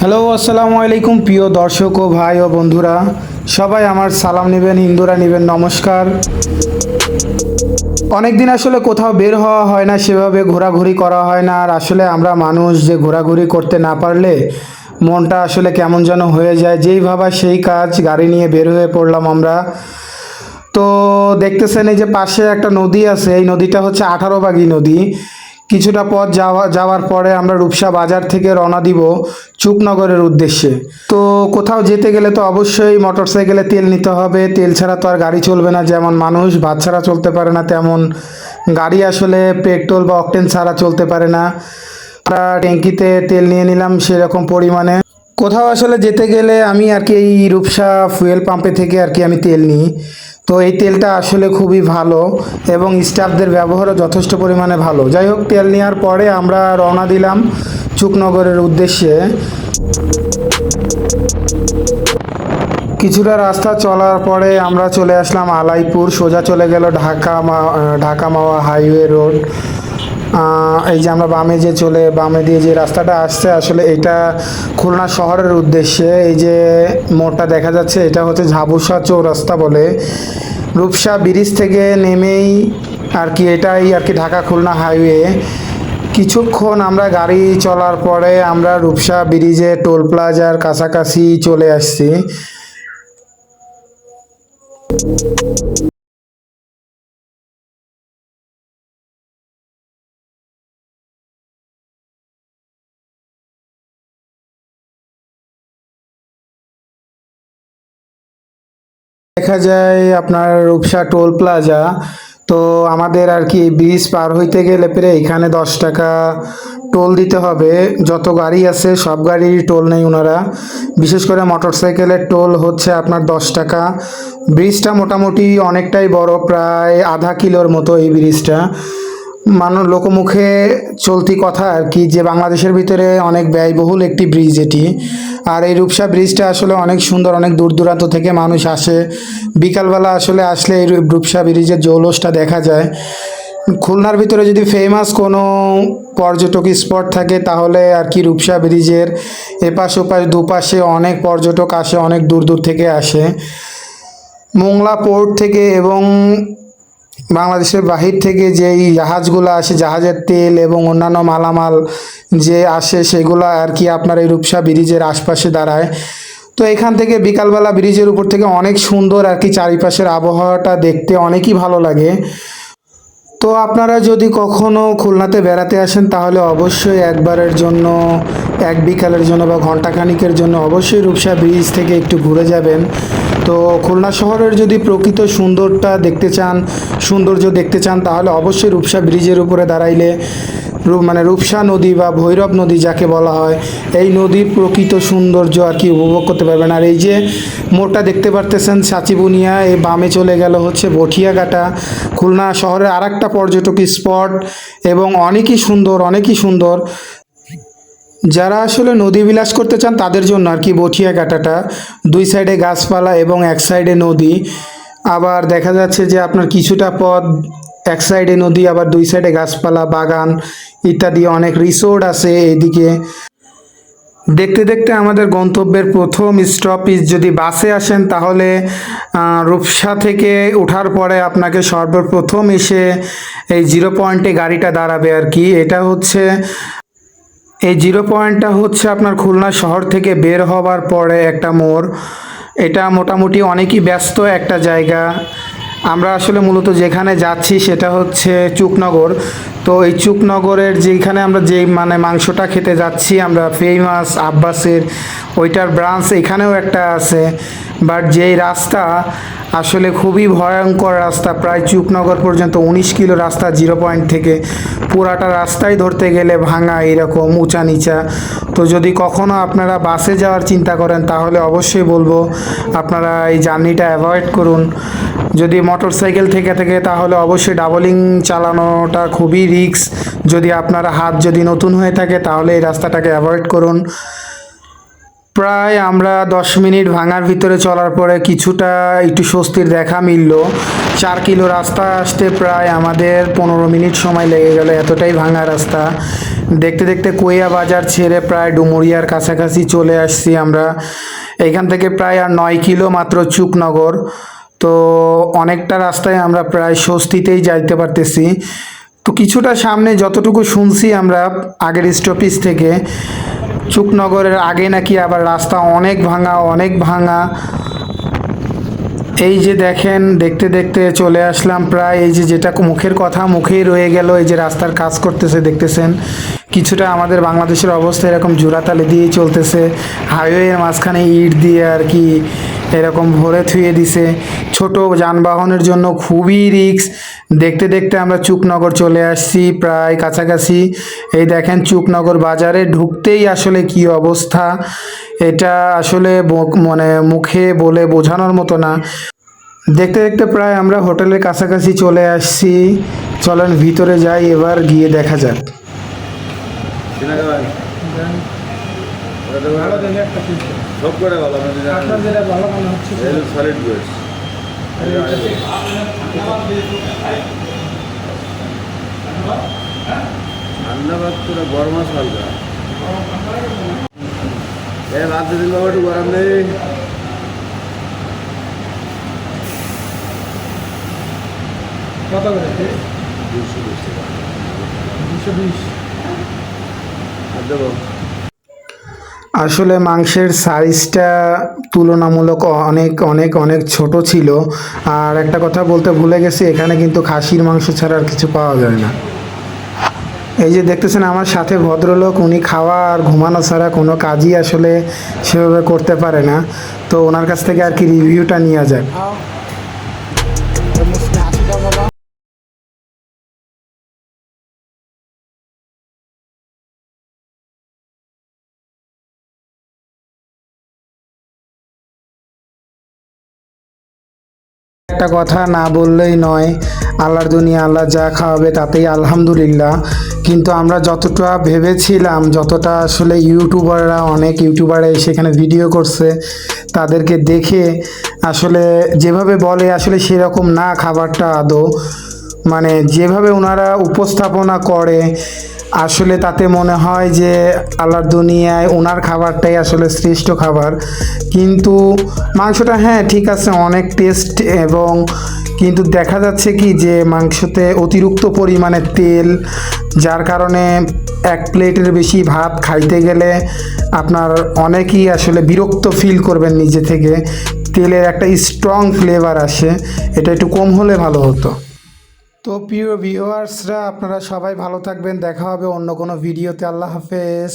Hello আসসালামু আলাইকুম প্রিয় দর্শক ও ভাই ও বন্ধুরা। সবাই আমার সালাম নেবেন হিন্দুরা নেবেন, নমস্কার। অনেক দিন আসলে কোথাও বের হওয়া হয় না, সেভাবে ঘোরাঘুরি করা হয় না। আর আসলে আমরা মানুষ, যে ঘোরাঘুরি করতে না পারলে মনটা আসলে কেমন যেন হয়ে যায়। যেই ভাবা সেই কাজ, গাড়ি নিয়ে বের হয়ে পড়লাম আমরা। তো দেখতেছেন এই যে পাশে একটা নদী আছে, এই নদীটা হচ্ছে আঠারো বাগি নদী। কিছুটা পথ যাওয়া, যাওয়ার পরে আমরা রূপসা বাজার থেকে রওনা দিব চুকনগরের উদ্দেশ্যে। তো কোথাও যেতে গেলে তো অবশ্যই মোটর সাইকেলে তেল নিতে হবে, তেল ছাড়া তো আর গাড়ি চলবে না, যেমন মানুষ ছাড়া চলতে পারে না, তেমন গাড়ি আসলে পেট্রোল বা অকটেন ছাড়া চলতে পারে না। আমরা ট্যাঙ্কিতে তেল নিয়ে নিলাম সেরকম পরিমাণে। কোথাও আসলে যেতে গেলে আমি আর কি এই রূপসা ফুয়েল পাম্পে থেকে আর কি আমি তেল নিই। তো এই তেলটা আসলে খুবই ভালো এবং স্টাফদের ব্যবহারও যথেষ্ট পরিমাণে ভালো। যাই হোক, তেল নেওয়ার পরে আমরা রওনা দিলাম চুকনগরের উদ্দেশ্যে। কিছুটা রাস্তা চলার পরে আমরা চলে আসলাম আলাইপুর। সোজা চলে গেল ঢাকা মা- ঢাকা মাওয়া হাইওয়ে রোড। এই যে আমরা বামে যে চলে, বামে দিয়ে যে রাস্তাটা আসছে, আসলে এটা খুলনা শহরের উদ্দেশ্যে এই যে মোড়টা দেখা যাচ্ছে, এটা হচ্ছে ঝাবুসা চৌরাস্তা বলে। রূপসা ব্রিজ থেকে নেমেই আর কি এটাই আর কি ঢাকা খুলনা হাইওয়ে। কিছুক্ষণ আমরা গাড়ি চলার পরে আমরা রূপসা ব্রিজে টোল প্লাজার কাছাকাছি চলে আসছি। দেখা যায় আপনার রূপসা টোল প্লাজা। তো আমাদের আর কি ব্রিজ পার হইতে গেলে পরে এখানে দশ টাকা টোল দিতে হবে। যত গাড়ি আছে, সব গাড়ির টোল নেই ওনারা বিশেষ করে মোটর সাইকেলের টোল হচ্ছে আপনার দশ টাকা। ব্রিজটা মোটামুটি অনেকটাই বড়, প্রায় আধা কিলোর মতো এই ব্রিজটা। মানুষ লোকমুখে চলতি কথা আর কি, যে বাংলাদেশের ভিতরে অনেক ব্যয়বহুল একটি ব্রিজ এটি। আর এই রূপসা ব্রিজটা আসলে অনেক সুন্দর, অনেক দূর দূরান্ত থেকে মানুষ আসে। বিকালবেলা আসলে আসলে এই রূপ- রূপসা ব্রিজের জৌলসটা দেখা যায়। খুলনার ভিতরে যদি ফেমাস কোনো পর্যটক স্পট থাকে, তাহলে আর কি রূপসা ব্রিজের এপাশ ওপাশ দুপাশে অনেক পর্যটক আসে, অনেক দূর দূর থেকে আসে। মোংলা পোর্ট থেকে এবং বাংলাদেশের বাহির থেকে যেই জাহাজগুলো আসে, জাহাজের তেল এবং অন্যান্য মালামাল যে আসে, সেগুলো আর কি আপনার এই রূপসা ব্রিজের আশপাশে দাঁড়ায়। তো এখান থেকে বিকালবেলা ব্রিজের উপর থেকে অনেক সুন্দর আর কি চারিপাশের আবহাওয়াটা দেখতে অনেকই ভালো লাগে। তো আপনারা যদি কখনো খুলনাতে বেড়াতে আসেন, তাহলে অবশ্যই একবারের জন্য, এক বিকালের জন্য বা ঘন্টাখানিকের জন্য অবশ্যই রূপসা ব্রিজ থেকে একটু ঘুরে যাবেন। তো খুলনা শহরের যদি প্রকৃত সুন্দরটা দেখতে চান, সৌন্দর্য দেখতে চান, তাহলে অবশ্যই রূপসা ব্রিজের উপরে দাঁড়াইলে মানে রূপসা নদী বা ভৈরব নদী যাকে বলা হয়, এই নদীর প্রকৃত সৌন্দর্য আর কি উপভোগ করতে পারবেন। আর এই যে মোড়টা দেখতে পারতেছেন সাচিবুনিয়া এই বামে চলে গেল হচ্ছে বঠিয়াঘাটা। খুলনা শহরের আর একটা পর্যটক স্পট এবং অনেকই সুন্দর অনেকই সুন্দর। যারা আসলে নদী বিলাস করতে চান তাদের জন্য আর কি বঠিয়া কাটাটা দুই সাইডে গাছপালা এবং এক সাইডে নদী। আবার দেখা যাচ্ছে যে আপনার কিছুটা পথ এক সাইডে নদী, আবার দুই সাইডে গাছপালা, বাগান ইত্যাদি অনেক রিসোর্ট আছে এদিকে। দেখতে দেখতে আমাদের গন্তব্যের প্রথম স্টপেজ যদি বাসে আসেন, তাহলে রূপসা থেকে ওঠার পরে আপনাকে সর্বপ্রথম এসে এই জিরো পয়েন্টে গাড়িটা দাঁড়াবে আর কি। এটা হচ্ছে, এই জিরো পয়েন্টটা হচ্ছে আপনার খুলনা শহর থেকে বের হবার পরে একটা মোড়। এটা মোটামুটি অনেকই ব্যস্ত একটা জায়গা। আমরা আসলে মূলত যেখানে যাচ্ছি সেটা হচ্ছে চুকনগর। তো এই চুকনগরের যেখানে আমরা যেই মানে মাংসটা খেতে যাচ্ছি, আমরা ফেমাস আব্বাসের ওইটার ব্রাঞ্চ এখানেও একটা আছে বাট যেই রাস্তা আসলে খুবই ভয়ঙ্কর রাস্তা, প্রায় চুপনগর পর্যন্ত উনিশ কিলো রাস্তা জিরো পয়েন্ট থেকে। পুরাটা রাস্তায় ধরতে গেলে ভাঙা এরকম উঁচা নিচা তো যদি কখনো আপনারা বাসে যাওয়ার চিন্তা করেন, তাহলে অবশ্যই বলব, আপনারা এই জার্নিটা অ্যাভয়েড করুন। যদি মোটর সাইকেল থেকে থেকে, তাহলে অবশ্যই ডাবলিং চালানোটা খুবই রিস্ক যদি আপনারা হাত যদি নতুন হয়ে থাকে, তাহলে এই রাস্তাটাকে অ্যাভয়েড করুন। প্রায় আমরা দশ মিনিট ভাঙার ভিতরে চলার পরে কিছুটা একটু স্বস্তির দেখা মিলল। চার কিলো রাস্তা আসতে প্রায় আমাদের পনেরো মিনিট সময় লেগে গেল এতটাই ভাঙা রাস্তা। দেখতে দেখতে কোয়া বাজার ছেড়ে প্রায় ডুমুরিয়ার কাছাকাছি চলে আসছি আমরা। এখান থেকে প্রায় আর নয় কিলো মাত্র চুকনগর। তো অনেকটা রাস্তায় আমরা প্রায় স্বস্তিতেই যাইতে পারতেছি। তো কিছুটা সামনে যতটুকু শুনছি আমরা আগের স্টপিস থেকে, চুকনগরের আগে নাকি আবার রাস্তা অনেক ভাঙা অনেক ভাঙা। এই যে দেখেন, দেখতে দেখতে চলে আসলাম প্রায়, এই যে যেটা মুখের কথা, মুখেই রয়ে গেল, এই যে রাস্তার কাজ করতেছে, দেখতেছেন। কিছুটা আমাদের বাংলাদেশের অবস্থা এরকম জোড়াতালে দিয়েই চলতেছে। হাইওয়ের মাঝখানে ইট দিয়ে আর কি এরকম ভরে থুয়ে দিছে। ছোট যানবাহনের জন্য খুবই রিক্স দেখতে দেখতে আমরা চুকনগর চলে আসছি প্রায় কাছাকাছি। এই দেখেন চুকনগর বাজারে ঢুকতেই আসলে কি অবস্থা। এটা আসলে মানে মুখে বলে বোঝানোর মতো না। দেখতে দেখতে প্রায় আমরা হোটেলের কাছাকাছি চলে আসছি। চলেন ভিতরে যাই, এবার গিয়ে দেখা যাক। সব করে ভালো সলিড গোয়েস ঠান্ডা ভাত তোরা গরম হালকা। এ ভাত দিদি বাবা একটু গরম নেই। কত করে? দুশো বিশ দুশো বিশ। আসলে মাংসের সাইজটা তুলনামূলক অনেক অনেক অনেক ছোট ছিল। আর একটা কথা বলতে ভুলে গেছি, এখানে কিন্তু খাসির মাংস ছাড়া আর কিছু পাওয়া যায় না। এই যে দেখতেছেন আমার সাথে ভদ্রলোক, উনি খাওয়া আর ঘুমানো ছাড়া কোনো কাজই আসলে সেভাবে করতে পারে না। তো ওনার কাছ থেকে আর কি রিভিউটা নেওয়া যাক। একটা কথা না বললেই নয়, আল্লাহর দুনিয়া আল্লাহ যা খাওয়াবে তাতেই আলহামদুলিল্লাহ। কিন্তু আমরা যতটা ভেবেছিলাম, যতটা আসলে ইউটিউবাররা, অনেক ইউটিউবাররা সেখানে ভিডিও করছে, তাদেরকে দেখে আসলে যেভাবে বলে, আসলে সেরকম না খাবারটা আদৌ। মানে যেভাবে ওনারা উপস্থাপনা করে আসলে তাতে মনে হয় যে আল্লাহর দুনিয়ায় ওনার খাবারটাই আসলে শ্রেষ্ঠ খাবার। কিন্তু মাংসটা হ্যাঁ ঠিক আছে, অনেক টেস্ট এবং কিন্তু দেখা যাচ্ছে কি যে মাংসতে অতিরিক্ত পরিমাণে তেল, যার কারণে এক প্লেটের বেশি ভাত খাইতে গেলে আপনার অনেকেই আসলে বিরক্ত ফিল করবেন নিজে থেকে। তেলের একটা স্ট্রং ফ্লেভার আসে, এটা একটু কম হলে ভালো হতো। তো প্রিয় ভিউয়ার্সরা আপনারা সবাই ভালো থাকবেন। দেখা হবে অন্য কোনো ভিডিওতে। আল্লাহ হাফেজ।